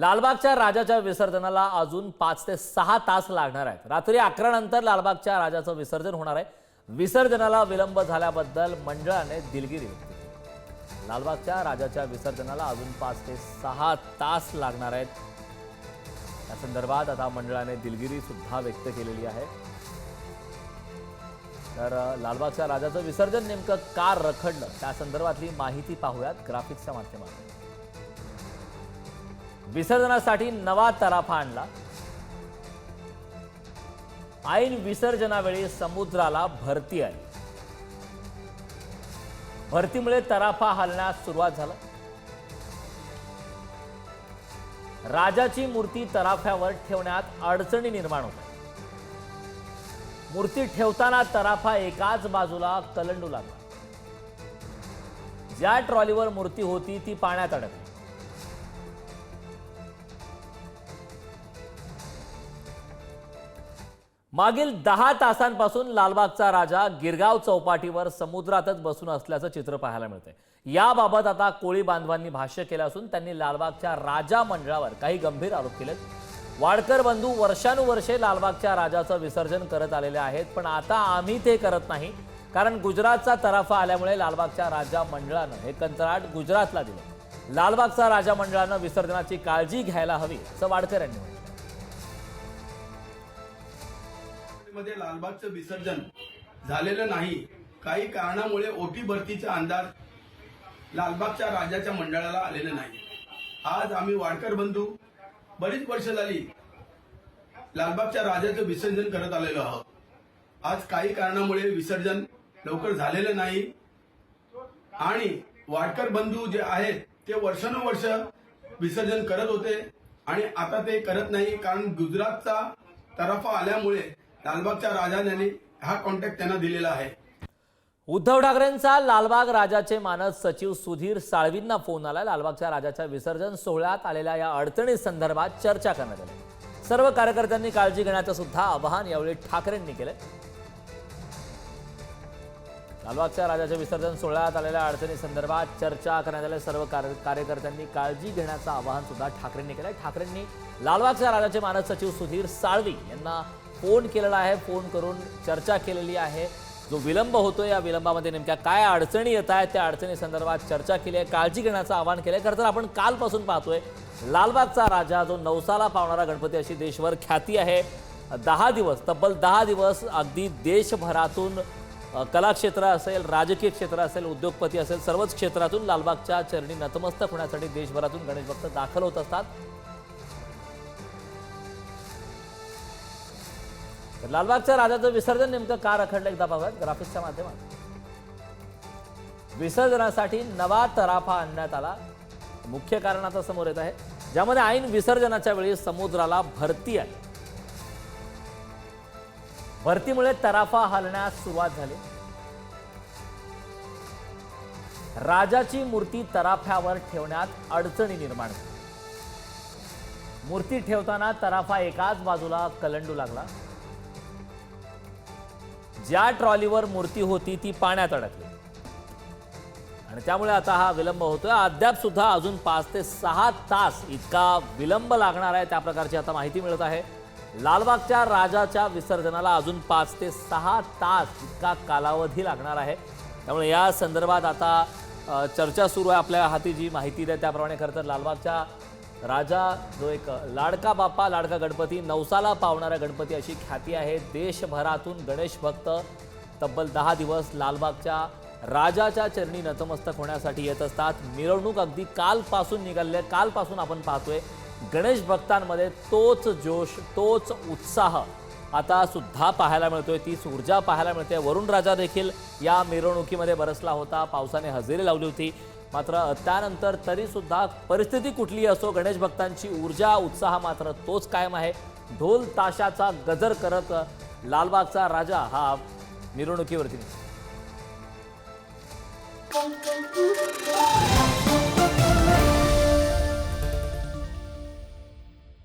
लालबागच्या राजाच्या विसर्जनाला अजून पाच ते सहा तास लागणार आहेत. रात्री अकरा नंतर लालबागच्या राजाचं विसर्जन होणार आहे. विसर्जनाला विलंब झाल्याबद्दल मंडळाने दिलगिरी व्यक्त केली. लालबागच्या राजाच्या विसर्जनाला अजून पाच ते सहा तास लागणार आहेत. या संदर्भात आता मंडळाने दिलगिरी सुद्धा व्यक्त केलेली आहे. तर लालबागच्या राजाचं विसर्जन नेमकं का रखडलं? त्या संदर्भातली माहिती पाहूयात ग्राफिक्सच्या माध्यमातून. विसर्जनासाठी नवा तराफा आणला. ऐन विसर्जनावेळी समुद्राला भरती आली. भरतीमुळे तराफा हलण्यास सुरुवात झाला. राजाची मूर्ती तराफ्यावर ठेवण्यात अडचणी निर्माण होत्या मूर्ती ठेवताना तराफा एकाच बाजूला कलंडू लागला. ज्या ट्रॉलीवर मूर्ती होती ती पाण्यात अडकली. मागील दहा तासांपासून लालबागचा राजा गिरगाव चौपाटीवर समुद्रातच बसून असल्याचं चित्र पाहायला मिळतंय. याबाबत आता कोळी बांधवांनी भाष्य केलं असून त्यांनी लालबागच्या राजा मंडळावर काही गंभीर आरोप केलेत. वाडकर बंधू वर्षानुवर्षे लालबागच्या राजाचं विसर्जन करत आलेले आहेत पण आता आम्ही ते करत नाही. कारण गुजरातचा तराफा आल्यामुळे लालबागच्या राजा मंडळानं हे कंत्राट गुजरातला दिलं. लालबागचा राजा मंडळानं विसर्जनाची काळजी घ्यायला हवी असं वाडकर यांनी म्हटलं. मध्ये लालबागचं विसर्जन झालेलं नाही. काही कारणामुळे ओटी भरतीचा अंदाज लालबागच्या राजाच्या मंडळाला आलेलं नाही. आज आम्ही वाडकर बंधू बरीच वर्ष झाली लालबागच्या राजाचं विसर्जन करत आलेलो आहोत. आज काही कारणामुळे विसर्जन लवकर झालेलं नाही. आणि वाडकर बंधू जे आहेत ते वर्षानुवर्ष विसर्जन करत होते आणि आता ते करत नाही कारण गुजरातचा तराफा आल्यामुळे लालबागच्या राजाने हा कॉन्टॅक्ट त्यांना दिलेला आहे. उद्धव ठाकरेंचा लालबाग राजाचे मानस सचिव सुधीर साळवींना फोन आला. लालबागच्या राजाच्या विसर्जन सोहळ्यात आलेल्या या अडचणी संदर्भात चर्चा करण्यात आली. सर्व कार्यकर्त्यांनी काळजी घेण्याचं सुद्धा आवाहन यावेळी ठाकरेंनी केलं. लालबागच्या राजाच्या विसर्जन सोहळ्यात आलेल्या अडचणी संदर्भात चर्चा करण्यात आल्या सर्व कार्यकर्त्यांनी काळजी घेण्याचं आवाहन सुद्धा ठाकरेंनी केलंय. ठाकरेंनी लालबागच्या राजाचे मानद सचिव सुधीर साळवी यांना फोन केलेला आहे फोन करून चर्चा केलेली आहे. जो विलंब होतो या विलंबामध्ये नेमक्या काय अडचणी येत आहेत त्या अडचणी संदर्भात चर्चा केली आहे काळजी घेण्याचं आवाहन केलं आहे. खरं तर आपण कालपासून पाहतोय लालबागचा राजा जो नवसाला पावणारा गणपती अशी देशभर ख्याती आहे. दहा दिवस तब्बल दहा दिवस अगदी देशभरातून कलाक्षेत्र असेल राजकीय क्षेत्र असेल उद्योगपती असेल सर्वच क्षेत्रातून लालबागच्या चरणी नतमस्तक होण्यासाठी देशभरातून गणेश भक्त दाखल होत असतात. तर लालबागच्या राजाचं विसर्जन नेमकं का रखडलं एकदा पाहूयात ग्राफिक्सच्या माध्यमात. विसर्जनासाठी नवा तराफा आणण्यात आला. मुख्य कारण आता समोर येत आहे. ज्यामध्ये ऐन विसर्जनाच्या वेळी समुद्राला भरती आहे. भरतीमुळे तराफा हलण्यास सुरुवात झाली. राजाची मूर्ती तराफ्यावर ठेवण्यात अडचणी निर्माण झाली मूर्ती ठेवताना तराफा एकाच बाजूला कलंडू लागला. ज्या ट्रॉलीवर मूर्ती होती ती पाण्यात अडकली. आणि त्यामुळे आता हा विलंब होतोय. अद्याप सुद्धा अजून पाच ते सहा तास इतका विलंब लागणार आहे त्या प्रकारची आता माहिती मिळत आहे. लालबागच्या राजाच्या विसर्जनाला अजून पाच ते सहा तास इतका कालावधी लागणार आहे. त्यामुळे या संदर्भात आता चर्चा सुरू आहे आपल्या हाती जी माहिती द्या त्याप्रमाणे खरं तर लालबागच्या राजा जो एक लाडका बाप्पा लाडका गणपती नवसाला पावणारा गणपती अशी ख्याती आहे. देशभरातून गणेश भक्त तब्बल दहा दिवस लालबागच्या राजाच्या चरणी नतमस्तक होण्यासाठी येत असतात. मिरवणूक अगदी कालपासून निघालेली आहे. कालपासून आपण पाहतोय गणेश भक्तांमध्ये तोच जोश तोच उत्साह आता सुद्धा पाहायला मिळतोय. तीच ऊर्जा पाहायला मिळते. वरुण राजा देखील या मिरवणुकीमध्ये बरसला होता. पावसाने हजेरी लावली होती. मात्र त्यानंतर तरीसुद्धा परिस्थिती कुठली असो गणेश भक्तांची ऊर्जा उत्साह मात्र तोच कायम आहे ढोल ताशाचा गजर करत लालबागचा राजा हा मिरवणुकीवरती निघतो.